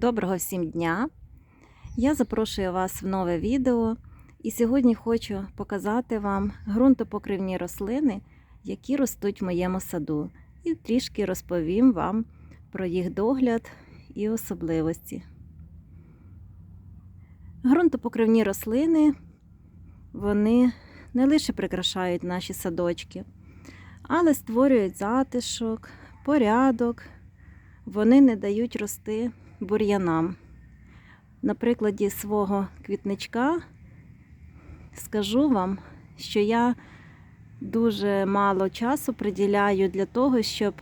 Доброго всім дня! Я запрошую вас в нове відео. І сьогодні хочу показати вам ґрунтопокривні рослини, які ростуть в моєму саду, і трішки розповім вам про їх догляд і особливості. Ґрунтопокривні рослини вони не лише прикрашають наші садочки, але створюють затишок, порядок. Вони не дають рости бур'янам. На прикладі свого квітничка скажу вам, що я дуже мало часу приділяю для того, щоб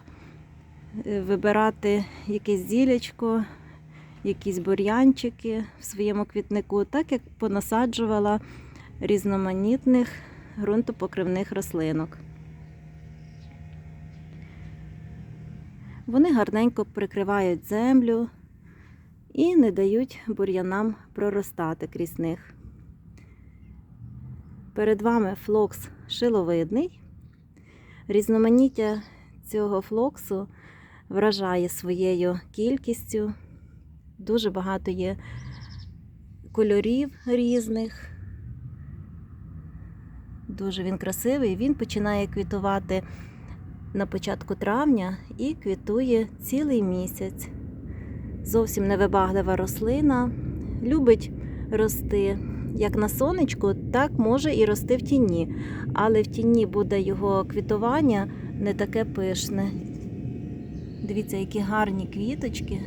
е, вибирати якесь зілячко, якісь бур'янчики в своєму квітнику, так як понасаджувала різноманітних ґрунтопокривних рослинок. Вони гарненько прикривають землю і не дають бур'янам проростати крізь них. Перед вами флокс шиловидний. Різноманіття цього флоксу вражає своєю кількістю. Дуже багато є кольорів різних. Дуже він красивий. Він починає квітувати на початку травня і квітує цілий місяць. Зовсім невибаглива рослина, любить рости як на сонечку, так може і рости в тіні. Але в тіні буде його квітування не таке пишне. Дивіться, які гарні квіточки.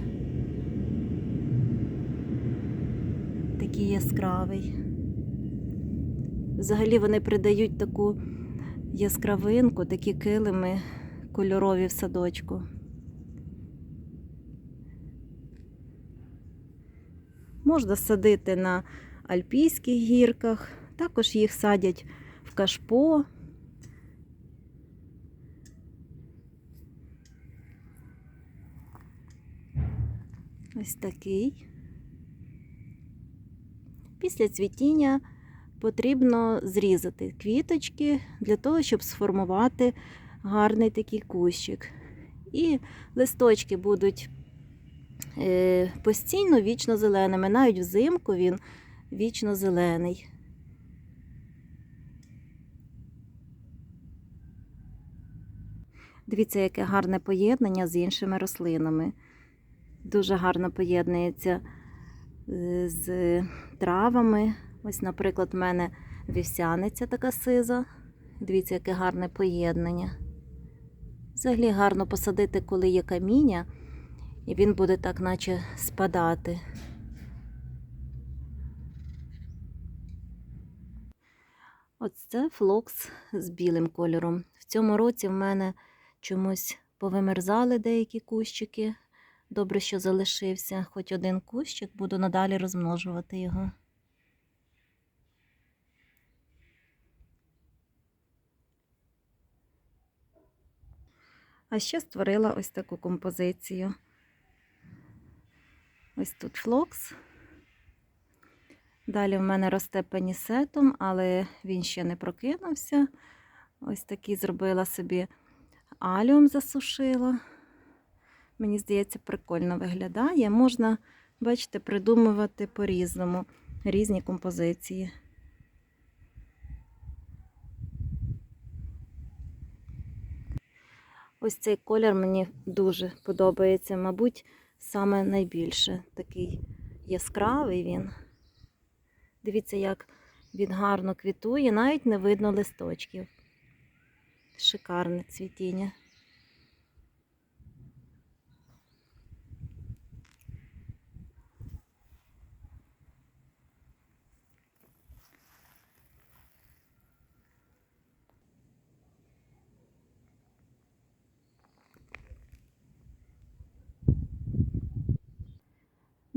Такий яскравий. Взагалі вони придають таку яскравинку, такі килими кольорові в садочку. Можна садити на альпійських гірках, також їх садять в кашпо. Ось такий. Після цвітіння потрібно зрізати квіточки для того, щоб сформувати гарний такий кущик. І листочки будуть постійно вічно зеленими. Навіть взимку він вічно зелений. Дивіться, яке гарне поєднання з іншими рослинами. Дуже гарно поєднується е, з травами. Ось, наприклад, в мене вівсяниця така сиза. Дивіться, яке гарне поєднання. Взагалі гарно посадити, коли є каміння, і він буде так, наче спадати. Оце флокс з білим кольором. В цьому році в мене чомусь повимерзали деякі кущики. Добре, що залишився хоч один кущик, буду надалі розмножувати його. А ще створила ось таку композицію. Ось тут флокс. Далі в мене росте пенісетом, але він ще не прокинувся. Ось такий зробила собі аліум засушила. Мені здається, прикольно виглядає. Можна, бачите, придумувати по-різному різні композиції. Ось цей колір мені дуже подобається, мабуть, саме найбільше. Такий яскравий він. Дивіться, як він гарно квітує, навіть не видно листочків. Шикарне цвітіння.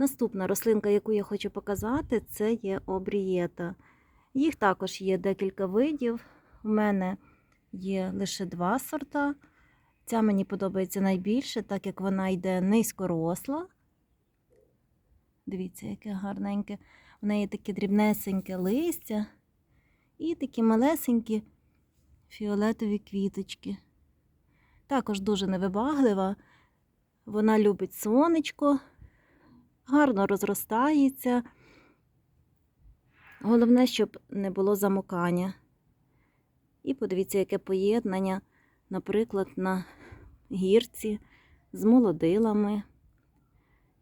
Наступна рослинка, яку я хочу показати, це є обрієта. Їх також є декілька видів. У мене є лише два сорта. Ця мені подобається найбільше, так як вона йде низькоросла. Дивіться, яке гарненьке. В неї таке дрібнесеньке листя і такі малесенькі фіолетові квіточки. Також дуже невибаглива. Вона любить сонечко, гарно розростається. Головне, щоб не було замокання. І подивіться, яке поєднання, наприклад, на гірці з молодилами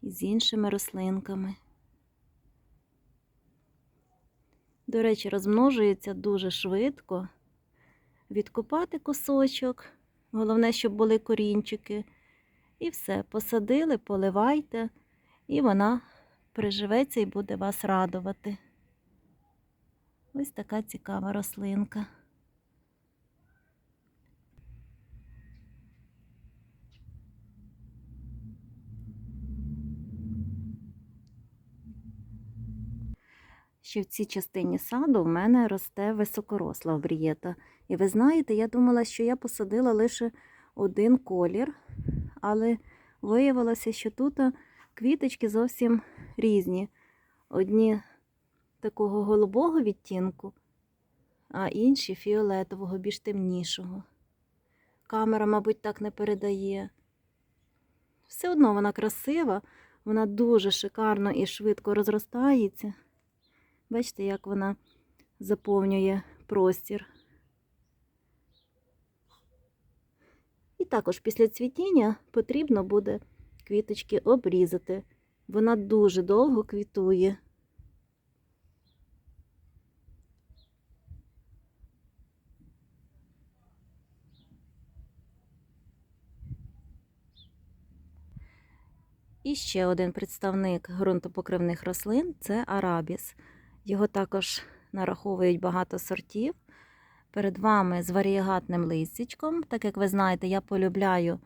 і з іншими рослинками. До речі, розмножується дуже швидко. Відкопати кусочок, головне, щоб були корінчики. І все, посадили, поливайте, і вона приживеться і буде вас радувати. Ось така цікава рослинка. Ще в цій частині саду в мене росте високоросла обрієта. І ви знаєте, я думала, що я посадила лише один колір, але виявилося, що тут квіточки зовсім різні. Одні такого голубого відтінку, а інші фіолетового, більш темнішого. Камера, мабуть, так не передає. Все одно вона красива, вона дуже шикарно і швидко розростається. Бачите, як вона заповнює простір. І також після цвітіння потрібно буде квіточки обрізати. Вона дуже довго квітує. І ще один представник ґрунтопокривних рослин це арабіс. Його також нараховують багато сортів. Перед вами з варієгатним листячком. Так як ви знаєте, я полюбляю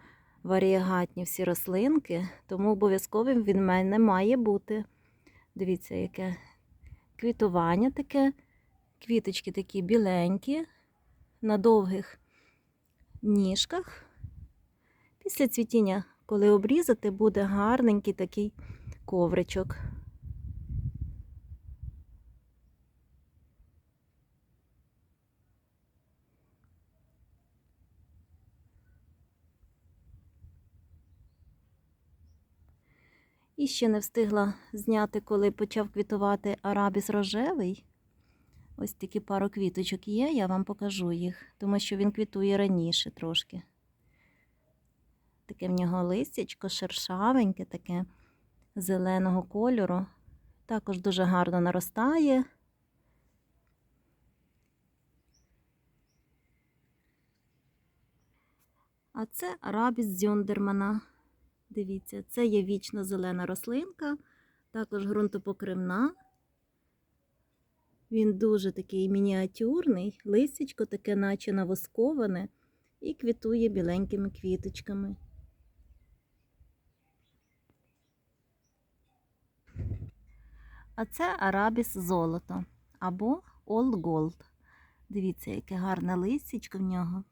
варієгатні всі рослинки, тому обов'язковим він в мене має бути. Дивіться, яке квітування таке. Квіточки такі біленькі, на довгих ніжках. Після цвітіння, коли обрізати, буде гарненький такий ковричок. І ще не встигла зняти, коли почав квітувати арабіс рожевий. Ось такі пару квіточок є, я вам покажу їх, тому що він квітує раніше трошки. Таке в нього листячко шершавеньке, таке зеленого кольору. Також дуже гарно наростає. А це арабіс дзьондермана. Дивіться, це є вічно зелена рослинка, також ґрунтопокривна. Він дуже такий мініатюрний, листячко таке, наче навосковане, і квітує біленькими квіточками. А це арабіс золото або Old Gold. Дивіться, яке гарне листячко в нього.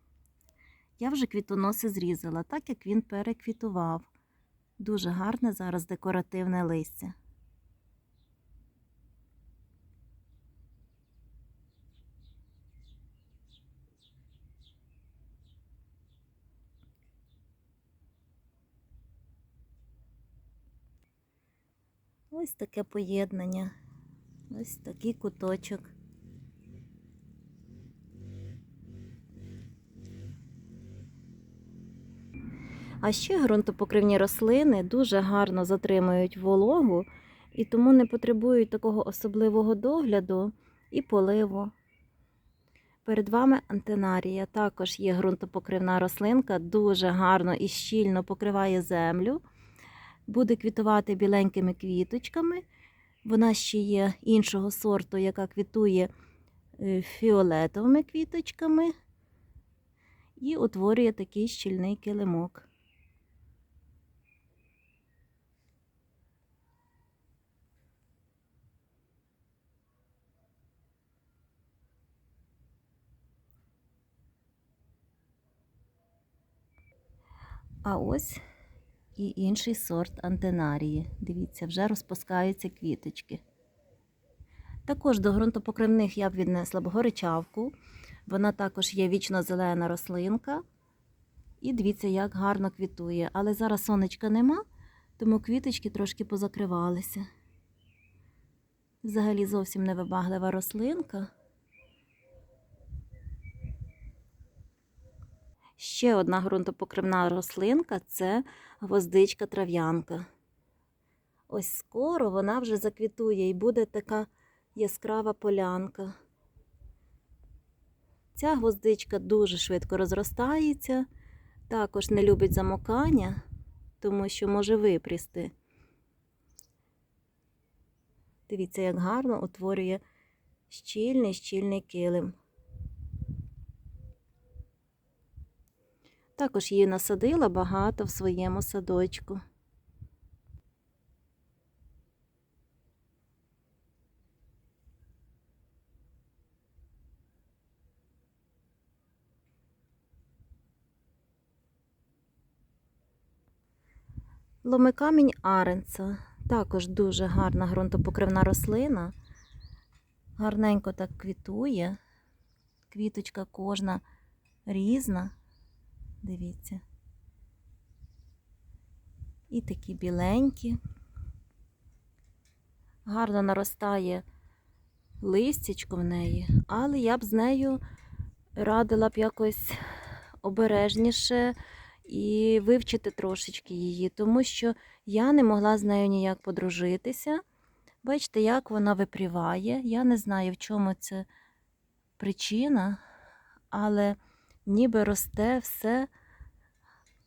Я вже квітоноси зрізала, так як він переквітував. Дуже гарне зараз декоративне листя. Ось таке поєднання. Ось такий куточок. А ще ґрунтопокривні рослини дуже гарно затримують вологу і тому не потребують такого особливого догляду і поливу. Перед вами антенарія. Також є ґрунтопокривна рослинка, дуже гарно і щільно покриває землю. Буде квітувати біленькими квіточками. Вона ще є іншого сорту, яка квітує е, фіолетовими квіточками і утворює такий щільний килимок. А ось і інший сорт антенарії. Дивіться, вже розпускаються квіточки. Також до ґрунтопокривних я б віднесла б горичавку. Вона також є вічно-зелена рослинка. І дивіться, як гарно квітує. Але зараз сонечка нема, тому квіточки трошки позакривалися. Взагалі зовсім невибаглива рослинка. Ще одна ґрунтопокривна рослинка це гвоздичка трав'янка. Ось скоро вона вже заквітує і буде така яскрава полянка. Ця гвоздичка дуже швидко розростається, також не любить замокання, тому що може випрісти. Дивіться, як гарно утворює щільний щільний килим. Також її насадила багато в своєму садочку. Ломикамінь Аренца також дуже гарна ґрунтопокривна рослина. Гарненько так квітує. Квіточка кожна різна. Дивіться. І такі біленькі. Гарно наростає листячко в неї, але я б з нею радила б якось обережніше і вивчити трошечки її, тому що я не могла з нею ніяк подружитися. Бачите, як вона випріває. Я не знаю, в чому це причина, але ніби росте все,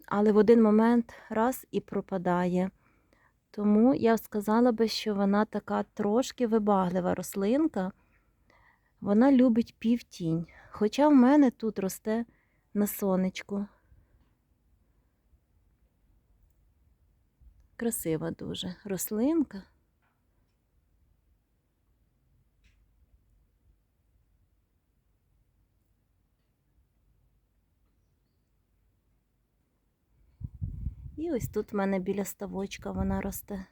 але в один момент раз і пропадає. Тому я сказала би, що вона така трошки вибаглива рослинка. Вона любить півтінь. Хоча в мене тут росте на сонечку. Красива дуже рослинка. І ось тут в мене біля ставочка вона росте.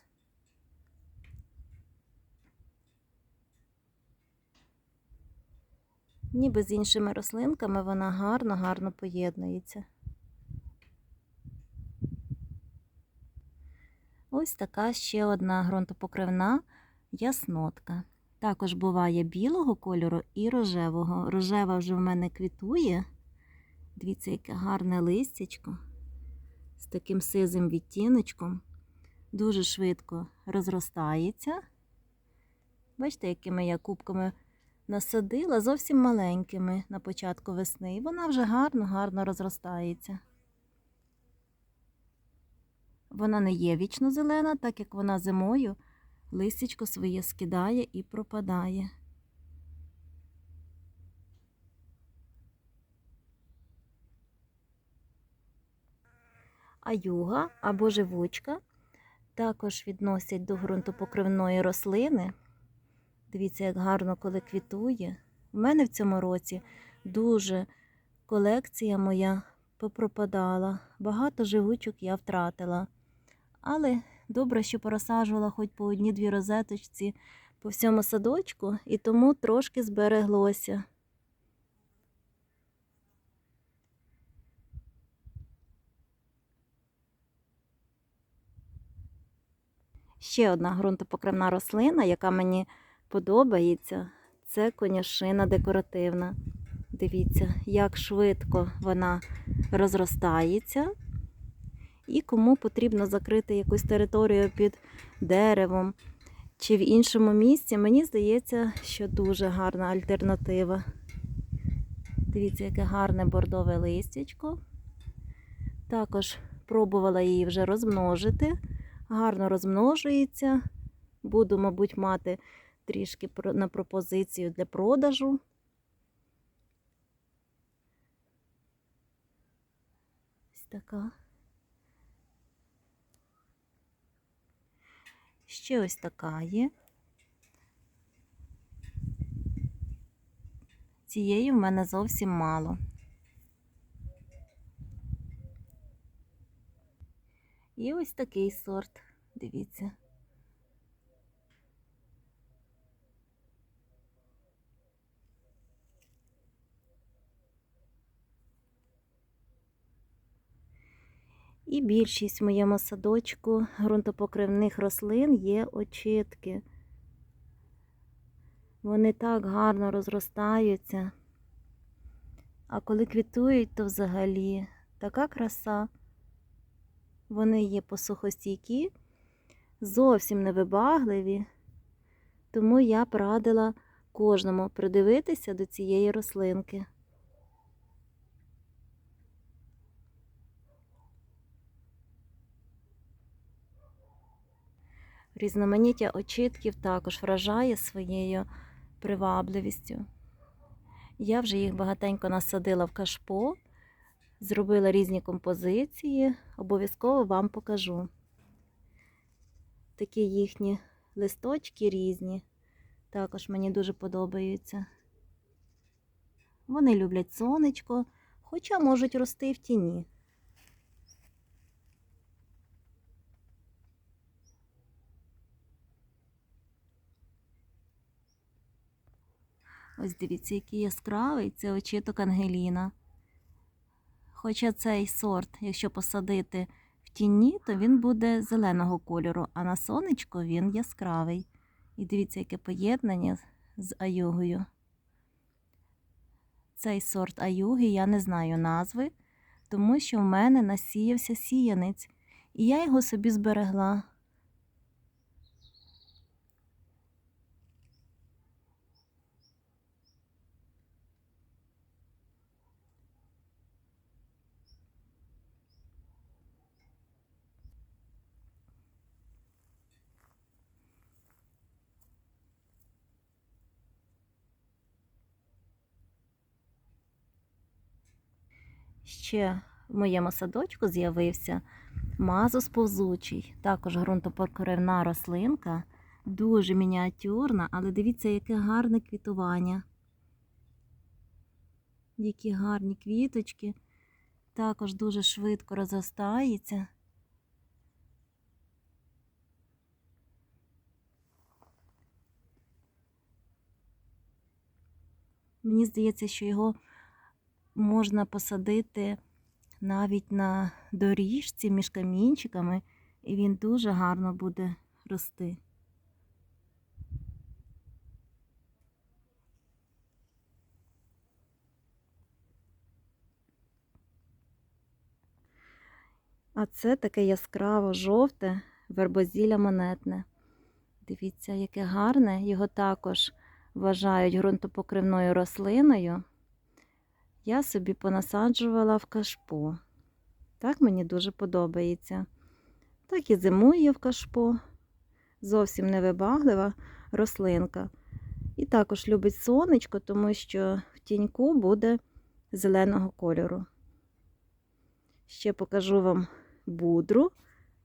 Ніби з іншими рослинками вона гарно-гарно поєднується. Ось така ще одна ґрунтопокривна яснотка. Також буває білого кольору і рожевого. Рожева вже в мене квітує. Дивіться, яке гарне листячко з таким сизим відтіночком. Дуже швидко розростається. Бачите, якими я кубками насадила, зовсім маленькими на початку весни. І вона вже гарно-гарно розростається. Вона не є вічно зелена, так як вона зимою листячко своє скидає і пропадає. А юга або живучка також відносять до ґрунтопокривної рослини. Дивіться, як гарно коли квітує. У мене в цьому році дуже колекція моя попропадала. Багато живучок я втратила. Але добре, що порозсаджувала хоч по одній-дві розеточці по всьому садочку, і тому трошки збереглося. Ще одна ґрунтопокривна рослина, яка мені подобається, це конюшина декоративна. Дивіться, як швидко вона розростається. І кому потрібно закрити якусь територію під деревом чи в іншому місці, мені здається, що дуже гарна альтернатива. Дивіться, яке гарне бордове листячко. Також пробувала її вже розмножити. Гарно розмножується. Буду, мабуть, мати трішки на пропозицію для продажу. Ось така. Ще ось така є. Цієї в мене зовсім мало. І ось такий сорт, дивіться. І більшість в моєму садочку ґрунтопокривних рослин є очітки. Вони так гарно розростаються. А коли квітують, то взагалі така краса. Вони є посухостійкі, зовсім невибагливі. Тому я б кожному придивитися до цієї рослинки. Різноманіття очітків також вражає своєю привабливістю. Я вже їх багатенько насадила в кашпо, зробила різні композиції, обов'язково вам покажу. Такі їхні листочки різні, також мені дуже подобаються. Вони люблять сонечко, хоча можуть рости в тіні. Ось дивіться, який яскравий це очіток Ангеліна. Хоча цей сорт, якщо посадити в тіні, то він буде зеленого кольору, а на сонечко він яскравий. І дивіться, яке поєднання з аюгою. Цей сорт аюги я не знаю назви, тому що в мене насіявся сіянець, і я його собі зберегла. Ще в моєму садочку з'явився мазус повзучий, також ґрунтопокривна рослинка, дуже мініатюрна, але дивіться, яке гарне квітування. Які гарні квіточки, також дуже швидко розростається. Мені здається, що його можна посадити навіть на доріжці між камінчиками, і він дуже гарно буде рости. А це таке яскраво жовте вербозілля монетне. Дивіться, яке гарне. Його також вважають ґрунтопокривною рослиною я собі понасаджувала в кашпо. Так мені дуже подобається. Так і зимує в кашпо. Зовсім невибаглива рослинка. І також любить сонечко, тому що в тіньку буде зеленого кольору. Ще покажу вам будру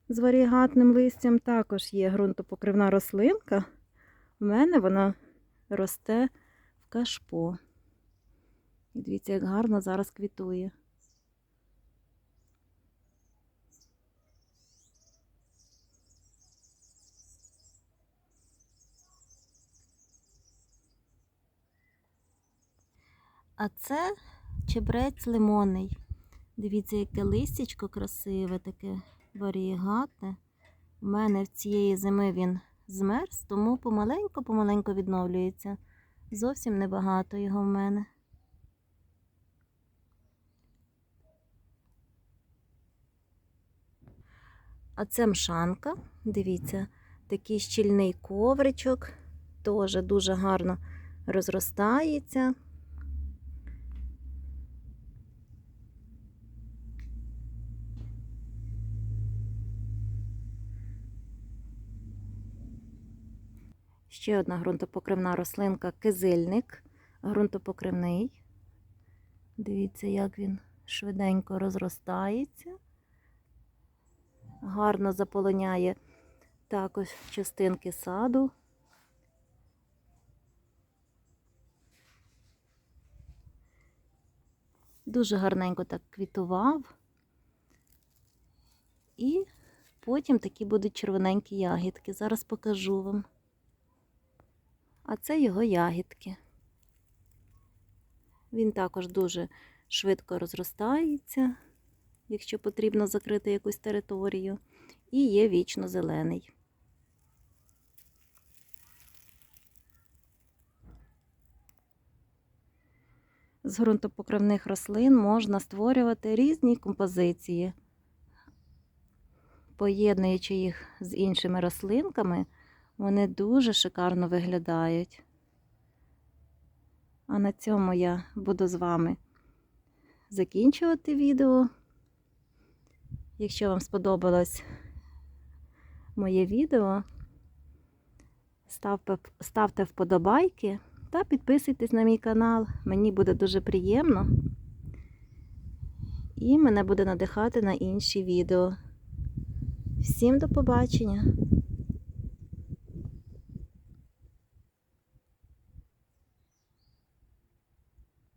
з варігатним листям. Також є ґрунтопокривна рослинка. У мене вона росте в кашпо. І дивіться, як гарно зараз квітує. А це чебрець лимонний. Дивіться, яке листячко красиве, таке варігатне. У мене в цієї зими він змерз, тому помаленько-помаленько відновлюється. Зовсім небагато його в мене. А це мшанка, дивіться, такий щільний ковричок, теж дуже гарно розростається. Ще одна ґрунтопокривна рослинка кизильник, ґрунтопокривний. Дивіться, як він швиденько розростається гарно заполоняє також частинки саду. Дуже гарненько так квітував. І потім такі будуть червоненькі ягідки. Зараз покажу вам. А це його ягідки. Він також дуже швидко розростається. Якщо потрібно закрити якусь територію, і є вічно зелений. З ґрунтопокривних рослин можна створювати різні композиції. Поєднуючи їх з іншими рослинками, вони дуже шикарно виглядають. А на цьому я буду з вами закінчувати відео. Якщо вам сподобалось моє відео, ставте, вподобайки та підписуйтесь на мій канал. Мені буде дуже приємно. І мене буде надихати на інші відео. Всім до побачення!